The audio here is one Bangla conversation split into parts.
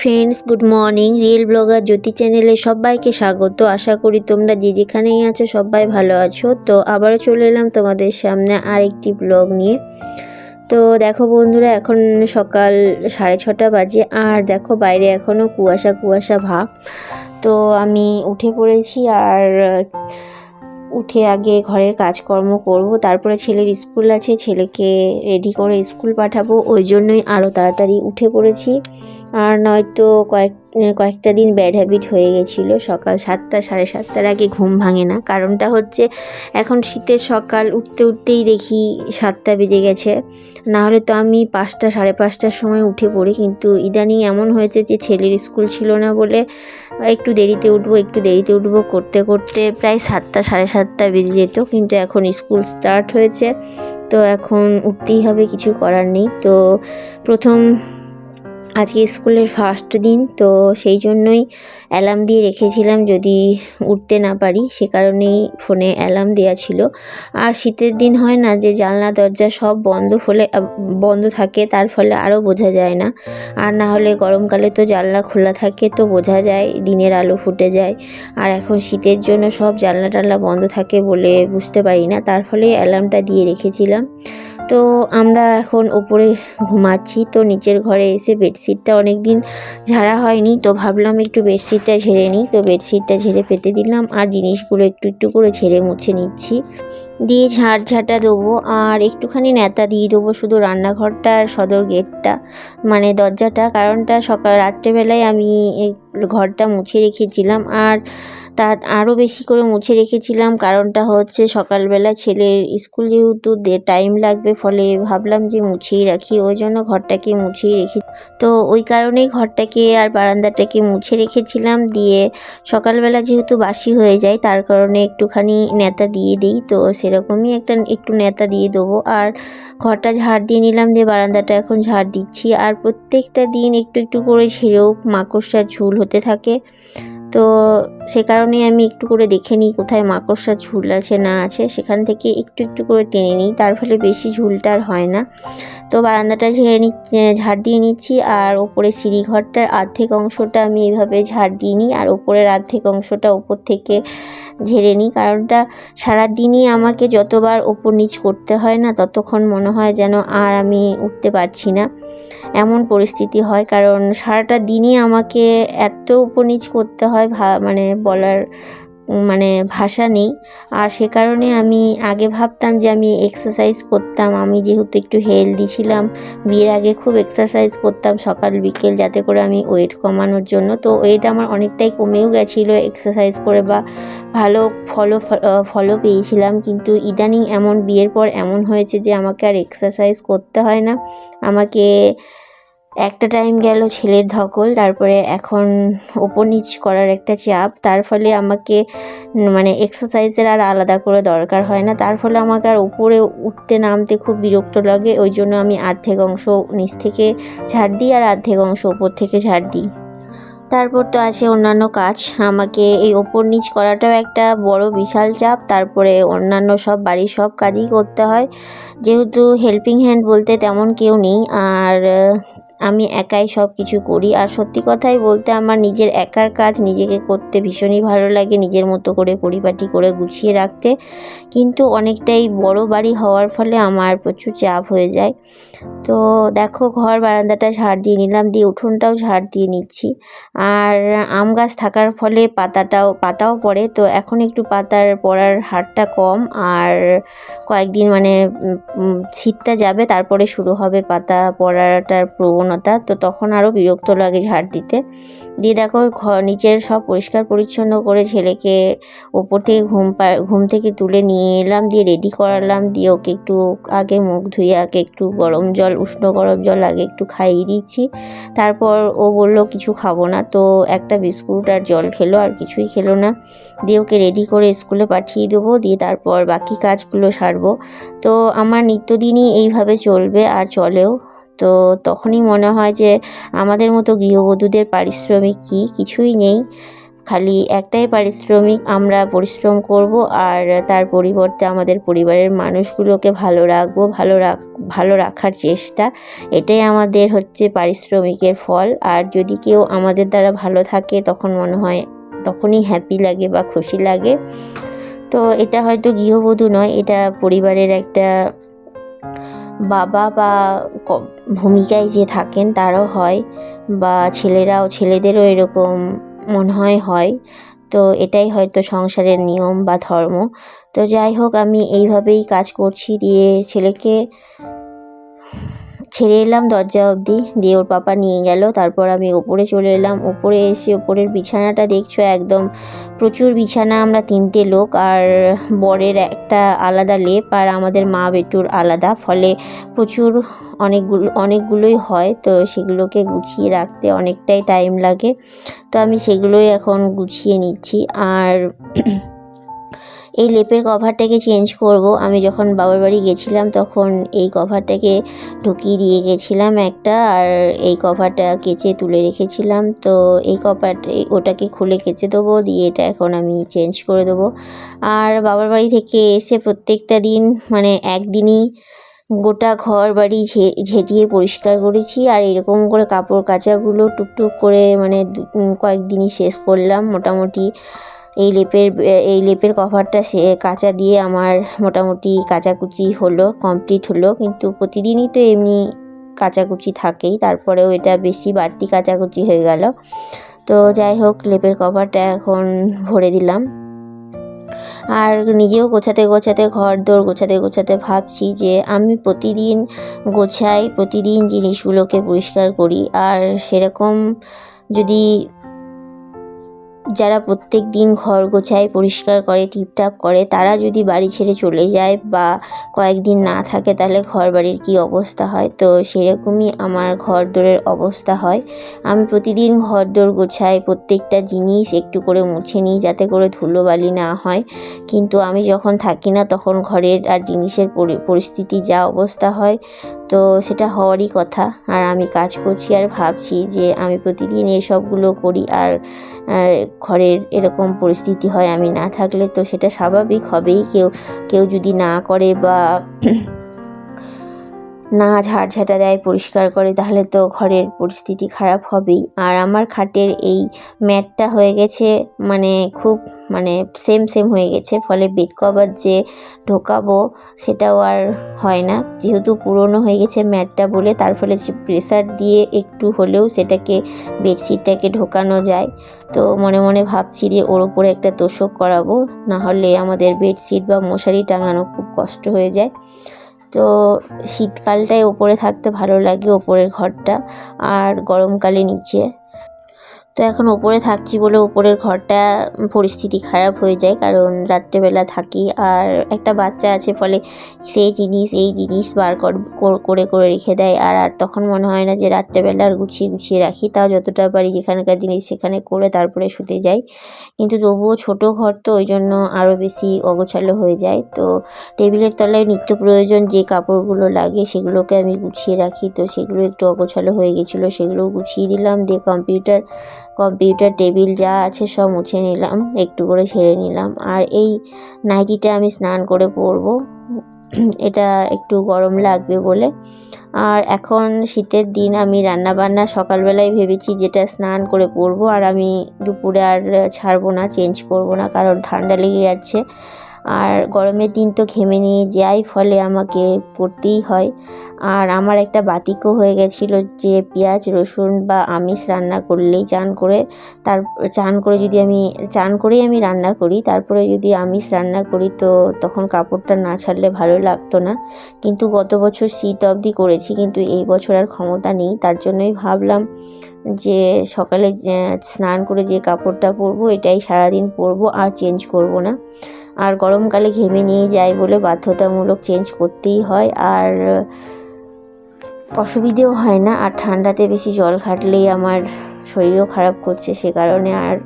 Friends good morning real blogger Jyoti চ্যানেলে সবাইকে স্বাগত। আশা করি তোমরা যে যেখানেই আছো সবাই ভালো আছো। তো আবারও চলে এলাম তোমাদের সামনে আরেকটি ব্লগ নিয়ে। তো দেখো বন্ধুরা, এখন সকাল সাড়ে ছটা বাজে। আর দেখো বাইরে এখনও কুয়াশা কুয়াশা ভাব। তো আমি উঠে পড়েছি আর উঠে আগে ঘরের কাজকর্ম করব, তারপরে ছেলের স্কুল আছে, ছেলেকে রেডি করে স্কুল পাঠাবো, ওই জন্যই আরও তাড়াতাড়ি উঠে পড়েছি। আর নয়তো কয়েক কয়েকটা দিন ব্যাড হ্যাবিট হয়ে গেছিল। সকাল সাতটা, সাড়ে সাতটার আগে ঘুম ভাঙে না। কারণটা হচ্ছে, এখন শীতের সকাল, উঠতে উঠতেই দেখি সাতটা বেজে গেছে। না হলে তো আমি পাঁচটা, সাড়ে পাঁচটার সময় উঠে পড়ি। কিন্তু ইদানিং এমন হয়েছে যে, ছেলের স্কুল ছিল না বলে একটু দেরিতে উঠবো, একটু দেরিতে উঠবো করতে করতে প্রায় সাতটা, সাড়ে সাতটা বেজে যেত। কিন্তু এখন স্কুল স্টার্ট হয়েছে। তো এখন উঠতেই হবে, কিছু করার নেই। তো প্রথম আজকে স্কুলের ফার্স্ট দিন, তো সেই জন্যই অ্যালার্ম দিয়ে রেখেছিলাম যদি উঠতে না পারি। সে কারণেই ফোনে অ্যালার্ম দেওয়া ছিল। আর শীতের দিন হয় না যে জানলা, দরজা সব বন্ধ ফলে বন্ধ থাকে, তার ফলে আরও বোঝা যায় না। আর না হলে গরমকালে তো জানলা খোলা থাকে, তো বোঝা যায় দিনের আলো ফুটে যায়। আর এখন শীতের জন্য সব জানলা টানলা বন্ধ থাকে বলে বুঝতে পারি না, তার ফলে অ্যালার্মটা দিয়ে রেখেছিলাম। তো আমরা এখন ওপরে ঘুমাচ্ছি, তো নিচের ঘরে এসে বেডশিটটা অনেক দিন ঝাড়া হয়নি, তো ভাবলাম একটু বেডশিটটা ঝেড়ে নিই। তো বেডশিটটা ঝেড়ে ফেতে দিলাম আর জিনিসগুলো একটু একটু করে ঝেড়ে মুছে নিচ্ছি। দিয়ে ঝাড় ঝাঁটা দেবো আর একটুখানি নেতা দিয়ে দেবো শুধু রান্নাঘরটা আর সদর গেটটা মানে দরজাটা। কারণটা সকাল রাত্রেবেলায় আমি ঘরটা মুছে রেখেছিলাম আর তা আরও বেশি করে মুছে রেখেছিলাম। কারণটা হচ্ছে সকালবেলা ছেলের স্কুল যেহেতু টাইম লাগবে, ফলে ভাবলাম যে মুছেই রাখি। ওই জন্য ঘরটাকে মুছেই রেখে, তো ওই কারণেই ঘরটাকে আর বারান্দাটাকে মুছে রেখেছিলাম। দিয়ে সকালবেলা যেহেতু বাসি হয়ে যায়, তার কারণে একটুখানি নেতা দিয়ে দিই। তো সেরকমই একটা একটু নেতা দিয়ে দেবো। আর ঘরটা ঝাড় দিয়ে নিলাম, দিয়ে বারান্দাটা এখন ঝাড় দিচ্ছি। আর প্রত্যেকটা দিন একটু একটু করে ছেড়েও মাকড়সার ঝুল হতে থাকে। তো সে কারণে আমি একটু করে দেখে নিই কোথায় মাকড়সা ঝুল আছে, না আছে। সেখান থেকে একটু একটু করে টেনে নিই। তার ফলে বেশি ঝুলটা আর হয় না। তো বারান্দাটা ঝেড়ে নি ঝাড় দিয়ে নিচ্ছি। আর ওপরে সিঁড়িঘরটার অর্ধেক অংশটা আমি এইভাবে ঝাড় দিয়ে নিই। আর ওপরের অর্ধেক অংশটা ওপর থেকে ঝেড়ে নিই। কারণটা সারাদিনই আমাকে যতবার ওপর নিচ করতে হয় না, ততক্ষণ মনে হয় যেন আর আমি উঠতে পারছি না। এমন পরিস্থিতি হয়। কারণ সারাটা দিনই আমাকে এত উপর নিচ করতে হয় ভা মানে বলার মানে ভাষা নেই। আর সে কারণে আমি আগে ভাবতাম যে আমি এক্সারসাইজ করতাম। আমি যেহেতু একটু হেলদি ছিলাম, বিয়ের আগে খুব এক্সারসাইজ করতাম সকাল, বিকেল, যাতে করে আমি ওয়েট কমানোর জন্য। তো ওয়েট আমার অনেকটাই কমেও গেছিল এক্সারসাইজ করে বা ভালো ফলো ফলো পেয়েছিলাম। কিন্তু ইদানিং এমন, বিয়ের পর এমন হয়েছে যে আমাকে আর এক্সারসাইজ করতে হয় না। আমাকে একটা টাইম গেল ছেলের ধকল, তারপরে এখন ওপর করার একটা চাপ, তার ফলে আমাকে মানে এক্সারসাইজের আর আলাদা করে দরকার হয় না, তার ফলে আমাকে আর উপরে উঠতে নামতে খুব বিরক্ত লাগে, ওই জন্য আমি আর্ধেক অংশ নিচ থেকে ঝাড় দিই আর আর্ধেক অংশ ওপর থেকে ঝাড় দিই। তারপর তো আছে অন্যান্য কাজ, আমাকে এই ওপর নিচ করাটাও একটা বড় বিশাল চাপ, তারপরে অন্যান্য সব বাড়ির সব কাজই করতে হয়, যেহেতু হেল্পিং হ্যান্ড বলতে তেমন কেউ নেই, আর আমি একাই সব কিছু করি। আর সত্যি কথাই বলতে আমার নিজের একার কাজ নিজেকে করতে ভীষণই ভালো লাগে, নিজের মতো করে পরিপাটি করে গুছিয়ে রাখতে। কিন্তু অনেকটাই বড় বাড়ি হওয়ার ফলে আমার প্রচুর চাপ হয়ে যায়। তো দেখো ঘর বারান্দাটা ঝাড় দিয়ে নিলাম, দিয়ে উঠোনটাও ঝাড় দিয়ে নিচ্ছি। আর আম গাছ থাকার ফলে পাতাটাও, পাতাও পড়ে। তো এখন একটু পাতার পড়ার হারটা কম। আর কয়েকদিন মানে শীতটা যাবে, তারপরে শুরু হবে পাতা পড়াটার প্রবণতা। তো তখন আরও বিরক্ত লাগে ঝাড় দিতে। দিয়ে দেখো ঘর নিচের সব পরিষ্কার পরিচ্ছন্ন করে ছেলেকে ওপর থেকে ঘুম পা, ঘুম থেকে তুলে নিয়ে এলাম, দিয়ে রেডি করালাম। দিয়ে ওকে একটু আগে মুখ ধুয়ে, আগে একটু গরম জল উষ্ণ গরম জল আগে একটু খাইয়ে দিচ্ছি। তারপর ও বলল, কিছু খাব না। তো একটা বিস্কুট আর জল খেলো, আর কিছুই খেলো না। দিয়ে ওকে রেডি করে স্কুলে পাঠিয়ে দেবো, দিয়ে তারপর বাকি কাজগুলো সারবো। তো আমার নিত্যদিনই এইভাবে চলবে আর চলেও। তো তখনই মনে হয় যে আমাদের মতো গৃহবধূদের পারিশ্রমিক কী? কিছুই নেই। খালি একটাই পারিশ্রমিক, আমরা পরিশ্রম করব আর তার পরিবর্তে আমাদের পরিবারের মানুষগুলোকে ভালো রাখব, ভালো রাখ, ভালো রাখার চেষ্টা। এটাই আমাদের হচ্ছে পারিশ্রমিকের ফল। আর যদি কেউ আমাদের দ্বারা ভালো থাকে, তখন মনে হয় তখনই হ্যাপি লাগে বা খুশি লাগে। তো এটা হয়তো গৃহবধূ নয়, এটা পরিবারের একটা বাবা বা ভূমিকায় যে থাকেন, তারাও হয় বা ছেলেরাও, ছেলেদেরও এরকম মনে হয় হয়। তো এটাই হয়তো সংসারের নিয়ম বা ধর্ম। তো যাই হোক, আমি এইভাবেই কাজ করছি। দিয়ে ছেলেকে ছেড়ে এলাম দরজা অবধি। দিয়ে ওর পাপা নিয়ে গেল। তারপর আমি ওপরে চলে এলাম। ওপরে এসে ওপরের বিছানাটা দেখছ? একদম প্রচুর বিছানা, আমরা তিনটে লোক। আর বরের একটা আলাদা লেপ আর আমাদের মা বেটুর আলাদা। ফলে প্রচুর অনেকগুলো, অনেকগুলোই হয়। তো সেগুলোকে গুছিয়ে রাখতে অনেকটাই টাইম লাগে। তো আমি সেগুলোই এখন গুছিয়ে নিচ্ছি। আর এই লেপের কভারটাকে চেঞ্জ করব। আমি যখন বাবার বাড়ি গেছিলাম, তখন এই কভারটাকে ঢুকিয়ে দিয়ে গেছিলাম একটা, আর এই কভারটা কেচে তুলে রেখেছিলাম। তো এই কভার ওটাকে খুলে কেচে দেবো, দিয়ে এটা এখন আমি চেঞ্জ করে দেবো। আর বাবার বাড়ি থেকে এসে প্রত্যেকটা দিন মানে একদিনই গোটা ঘর বাড়ি ঝে, ঝেঁটিয়ে পরিষ্কার করেছি। আর এরকম করে কাপড় কাচাগুলো টুকটুক করে মানে কয়েকদিনই শেষ করলাম। মোটামুটি এই লেপের এই লেপের কভারটা সে, কাচা দিয়ে আমার মোটামুটি কাচাকুচি হলো কমপ্লিট হলো। কিন্তু প্রতিদিনই তো এমনি কাচাকুচি থাকেই, তারপরেও এটা বেশি বাড়তি কাচাকুচি হয়ে গেল। তো যাই হোক, লেপের কভারটা এখন ভরে দিলাম। আর নিজেও গোছাতে গোছাতে ঘর দোর গোছাতে গোছাতে ভাবছি যে আমি প্রতিদিন গোছাই, প্রতিদিন জিনিসগুলোকে পরিষ্কার করি। আর সেরকম যদি যারা প্রত্যেক দিন ঘর গোছায়, পরিষ্কার করে, টিপটাপ করে, তারা যদি বাড়ি ছেড়ে চলে যায় বা কয়েকদিন না থাকে, তাহলে ঘর বাড়ির কী অবস্থা হয়? তো সেরকমই আমার ঘর দোরের অবস্থা হয়। আমি প্রতিদিন ঘর দোর গোছাই, প্রত্যেকটা জিনিস একটু করে মুছে নিই যাতে করে ধুলোবালি না হয়। কিন্তু আমি যখন থাকি না, তখন ঘরের আর জিনিসের পরি- পরিস্থিতি, যা অবস্থা হয় তো সেটা হওয়ারই কথা। আর আমি কাজ করছি আর ভাবছি যে আমি প্রতিদিন এসবগুলো করি আর ঘরের এরকম পরিস্থিতি হয় আমি না থাকলে তো সেটা স্বাভাবিক হবেই। কেউ কেউ যদি না করে বা না ঝাড়ঝাঁটা দেয় পরিষ্কার করে, তাহলে তো ঘরের পরিস্থিতি খারাপ হবেই। আর আমার খাটের এই ম্যাটটা হয়ে গেছে মানে খুব মানে সেম সেম হয়ে গেছে, ফলে বেড কভার যে ঢোকাবো সেটাও আর হয় না। যেহেতু পুরনো হয়ে গেছে ম্যাটটা বলে, তার ফলে প্রেসার দিয়ে একটু হলেও সেটাকে বেডশিটটাকে ঢোকানো যায়। তো মনে মনে ভাবছি যে ওর ওপরে একটা তোষক করাবো, না হলে আমাদের বেডশিট বা মশারি টাঙানো খুব কষ্ট হয়ে যায়। তো শীতকালটাই ওপরে থাকতে ভালো লাগে ওপরের ঘরটা আর গরমকালে নিচে। তো এখন ওপরে থাকছি বলে ওপরের ঘরটা পরিস্থিতি খারাপ হয়ে যায়, কারণ রাত্রেবেলা থাকি আর একটা বাচ্চা আছে ফলে সেই জিনিস, এই জিনিস বার কর- কর- রেখে দেয়। আর আর তখন মনে হয় না যে রাত্রেবেলা আর গুছিয়ে গুছিয়ে রাখি, তাও যতটা পারি যেখানকার জিনিস সেখানে করে তারপরে শুতে যাই। কিন্তু তবুও ছোট ঘর তো ওই জন্য আরও বেশি অগোছালো হয়ে যায়। তো টেবিলের তলায় নিত্য প্রয়োজন যে কাপড়গুলো লাগে সেগুলোকে আমি গুছিয়ে রাখি। তো সেগুলো একটু অগোছালো হয়ে গেছিল, সেগুলোও গুছিয়ে দিলাম, দিয়ে কম্পিউটার কম্পিউটার টেবিল যা আছে সব মুছে নিলাম, একটু করে ছেড়ে নিলাম। আর এই নাইটিটা আমি স্নান করে পরবো। এটা একটু গরম লাগবে বলে। আর এখন শীতের দিন, আমি রান্না বান্না সকালবেলায় ভেবেছি যেটা স্নান করে পরবো। আর আমি দুপুরে আর ছাড়বো না, চেঞ্জ করব না, কারণ ঠান্ডা লেগে যাচ্ছে। আর গরমের দিন তো ঘেমে নিয়ে যাই, ফলে আমাকে পরতেই হয়। আর আমার একটা বাতিকও হয়ে গেছিল যে পেঁয়াজ, রসুন বা আমিষ রান্না করলেই চান করে, তার, চান করে যদি আমি, চান করেই আমি রান্না করি, তারপরে যদি আমিষ রান্না করি তো তখন কাপড়টা না ছাড়লে ভালো লাগতো না। কিন্তু গত বছর শীত অবধি করেছি, কিন্তু এই বছর আর ক্ষমতা নেই, তার জন্যই ভাবলাম যে সকালে স্নান করে যে কাপড়টা পরবো, এটাই সারাদিন পরবো, আর চেঞ্জ করব না। আর গরমকালে ঘেমে নিয়ে যায় বলে বাধ্যতামূলক চেঞ্জ করতেই হয়, আর অসুবিধেও হয় না। আর ঠান্ডাতে বেশি জল ঘাটলেই আমার শরীরও খারাপ করছে, সে কারণে আর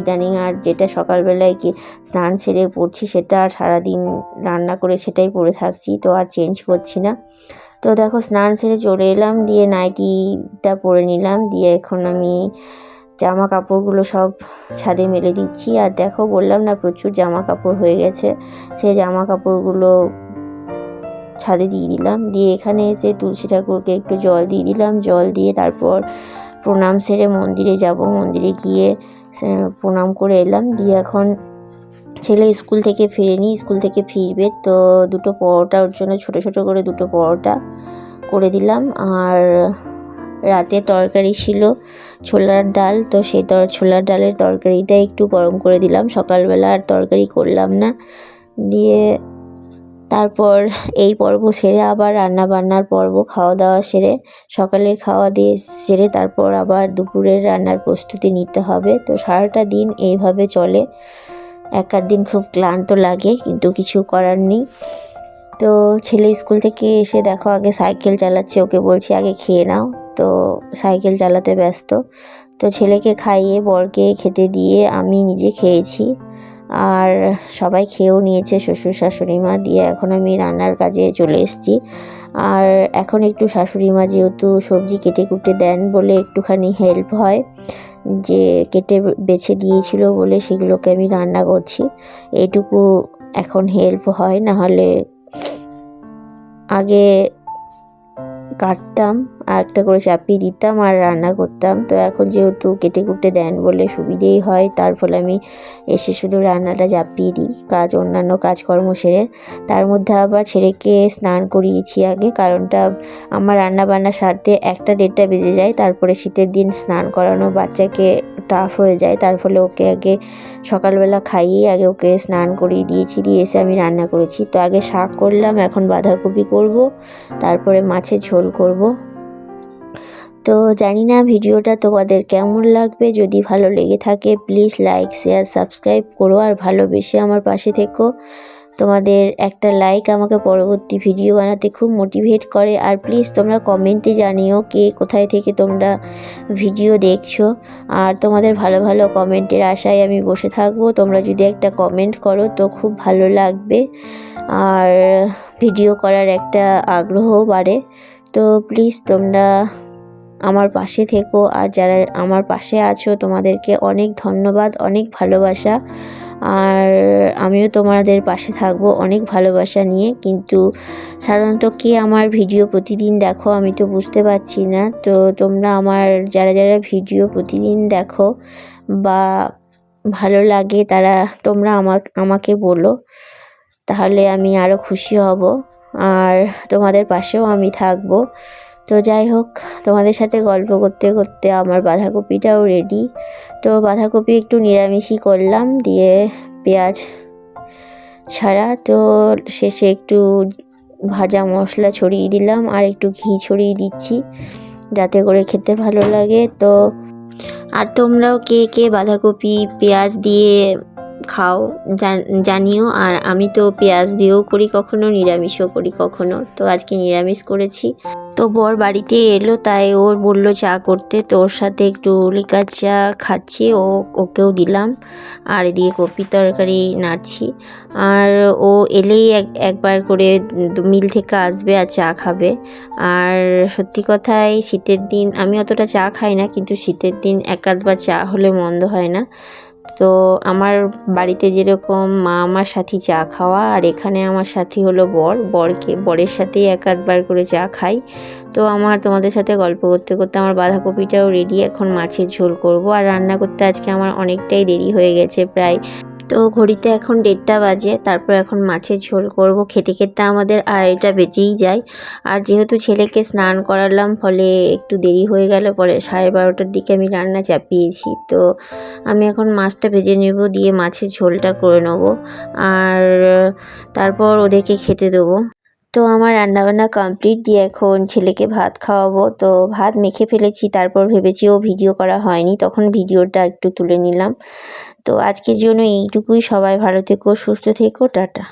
ইদানিং আর যেটা সকালবেলায় কি স্নান সেরে পড়ছি, সেটা আর সারাদিন রান্না করে সেটাই পরে থাকছি, তো আর চেঞ্জ করছি না। তো দেখো স্নান সেরে চলে এলাম, দিয়ে নাইটিটা পরে নিলাম, দিয়ে এখন আমি জামা কাপড়গুলো সব ছাদে মেলে দিচ্ছি। আর দেখো বললাম না প্রচুর জামা কাপড় হয়ে গেছে, সেই জামা কাপড়গুলো ছাদে দিয়ে দিলাম। দিয়ে এখানে এসে তুলসী ঠাকুরকে একটু জল দিয়ে দিলাম, জল দিয়ে তারপর প্রণাম সেরে মন্দিরে যাব। মন্দিরে গিয়ে প্রণাম করে এলাম, দিয়ে এখন ছেলে স্কুল থেকে ফিরেনি, স্কুল থেকে ফিরবে। তো দুটো পরোটা ওর জন্য, ছোটো ছোটো করে দুটো পরোটা করে দিলাম। আর রাতে তরকারি ছিল ছোলার ডাল, তো সেই তর ছোলার ডালের তরকারিটা একটু গরম করে দিলাম। সকালবেলা আর তরকারি করলাম না। দিয়ে তারপর এই পর্ব সেরে আবার রান্না বান্নার পর্ব খাওয়া দাওয়া সেরে সকালের খাওয়া দিয়ে সেরে তারপর আবার দুপুরের রান্নার প্রস্তুতি নিতে হবে। তো সারাটা দিন এইভাবে চলে। এক আধ দিন খুব ক্লান্ত লাগে, কিন্তু কিছু করার নেই। তো ছেলে স্কুল থেকে এসে দেখো আগে সাইকেল চালাচ্ছে, ওকে বলছি আগে খেয়ে নাও। তো সাইকেল চালাতে ব্যস্ত। তো ছেলেকে খাইয়ে, বরকে খেতে দিয়ে আমি নিজে খেয়েছি। আর সবাই খেয়েও নিয়েছে শ্বশুর, শাশুড়ি মা, দিয়ে এখন আমি রান্নার কাজে চলে এসেছি। আর এখন একটু শাশুড়ি মা যেহেতু সবজি কেটে কুটে দেন বলে একটুখানি হেল্প হয়। যে কেটে বেছে দিয়েছিল বলে সেগুলোকে আমি রান্না করছি। এটুকু এখন হেল্প হয়, নাহলে আগে কাটতাম। আর একটা করে চাপিয়ে দিতাম আর রান্না করতাম। তো এখন যেহেতু কেটে কুটে দেন বলে সুবিধেই হয়, তার ফলে আমি এসে শুধু রান্নাটা চাপিয়ে দিই, কাজ অন্যান্য কাজকর্ম সেরে। তার মধ্যে আবার ছেলেকে স্নান করিয়েছি আগে, কারণটা আমার রান্না বান্না সারতে একটা দেড়টা বেজে যায়, তারপরে শীতের দিন স্নান করানো বাচ্চাকে টাফ হয়ে যায়, তার ফলে ওকে আগে সকালবেলা খাইয়ে আগে ওকে স্নান করিয়ে দিয়েছি, দিয়ে এসে আমি রান্না করেছি। তো আগে শাক করলাম, এখন বাঁধাকপি করব, তারপরে মাছের ঝোল করব। তো জানি না ভিডিওটা তোমাদের কেমন লাগবে। যদি ভালো লেগে থাকে প্লিজ লাইক শেয়ার সাবস্ক্রাইব করো আর ভালোবেসে আমার পাশে থেকো। তোমাদের একটা লাইক আমাকে পরবর্তী ভিডিও বানাতে খুব মোটিভেট করে। আর প্লিজ তোমরা কমেন্টে জানিও কে কোথায় থেকে তোমরা ভিডিও দেখছ। আর তোমাদের ভালো ভালো কমেন্টের আশায় আমি বসে থাকব। তোমরা যদি একটা কমেন্ট করো তো খুব ভালো লাগবে। আর ভিডিও করার একটা আগ্রহ বাড়ে। তো প্লিজ তোমরা আমার পাশে থেকো আর যারা আমার পাশে আছো, তোমাদেরকে অনেক ধন্যবাদ, অনেক ভালোবাসা। আর আমিও তোমাদের পাশে থাকব অনেক ভালোবাসা নিয়ে। কিন্তু সাধারণত কে আমার ভিডিও প্রতিদিন দেখো আমি তো বুঝতে পারছি না। তো তোমরা আমার, যারা যারা ভিডিও প্রতিদিন দেখো বা ভালো লাগে তারা তোমরা আমা আমাকে বলো। তাহলে আমি আরও খুশি হব। আর তোমাদের পাশেও আমি থাকব। তো যাই হোক, তোমাদের সাথে গল্প করতে করতে আমার বাঁধাকপিটাও রেডি তো বাঁধাকপি একটু নিরামিষই করলাম, দিয়ে পেঁয়াজ ছাড়া। তো শেষে একটু ভাজা মশলা ছড়িয়ে দিলাম, আর একটু ঘি ছড়িয়ে দিচ্ছি, যাতে করে খেতে ভালো লাগে। তো আর তোমরাও কে কে বাঁধাকপি, পেঁয়াজ দিয়ে খাও, জান- জানিও, আর আমি তো পেঁয়াজ দিয়েও করি কখনো, নিরামিষও করি কখনো। তো আজকে নিরামিষ করেছি। তো বর বাড়িতে এলো, তাই ওর বলল চা করতে। তো ওর সাথে একটু লিকার চা খাচ্ছি, ও, ওকেও দিলাম। আর এদিকে কপি তরকারি নাড়ছি। আর ও এলেই এক, একবার করে মিল থেকে আসবে আর চা খাবে। আর সত্যি কথাই শীতের দিন, আমি অতটা চা খাই না, কিন্তু শীতের দিন এক আধবার চা হলে মন্দ হয় না। তো আমার বাড়িতে যেরকম মা আমার সাথে চা খাওয়া আর এখানে আমার সাথী হলো বর। বরকে, বরের সাথেই এক আধবার করে চা খাই। তো আমার তোমাদের সাথে গল্প করতে করতে আমার বাঁধাকপিটাও রেডি এখন মাছের ঝোল করব আর রান্না করতে আজকে আমার অনেকটাই দেরি হয়ে গেছে প্রায় তো ঘড়িতে এখন দেড়টা বাজে, তারপর এখন মাছের ঝোল করব। খেতে খেতে আমাদের আড়াইটা বেজেই যায়। আর যেহেতু ছেলেকে স্নান করালাম, ফলে একটু দেরি হয়ে গেল, পরে সাড়ে বারোটার দিকে আমি রান্না চাপিয়েছি। তো আমি এখন মাছটা ভেজে নেব, দিয়ে মাছের ঝোলটা করে নেব। আর তারপর ওদেরকে খেতে দেবো। তো আমার রান্নাবান্না কমপ্লিট দিয়ে এখন ছেলেকে ভাত খাওয়াবো। তো ভাত মেখে ফেলেছি, তারপর ভেবেছি ও ভিডিও করা হয়নি। তখন ভিডিওটা একটু তুলে নিলাম। তো আজকের জন্য এইটুকুই। সবাই ভালো থেকো, সুস্থ থেকো, টাটা।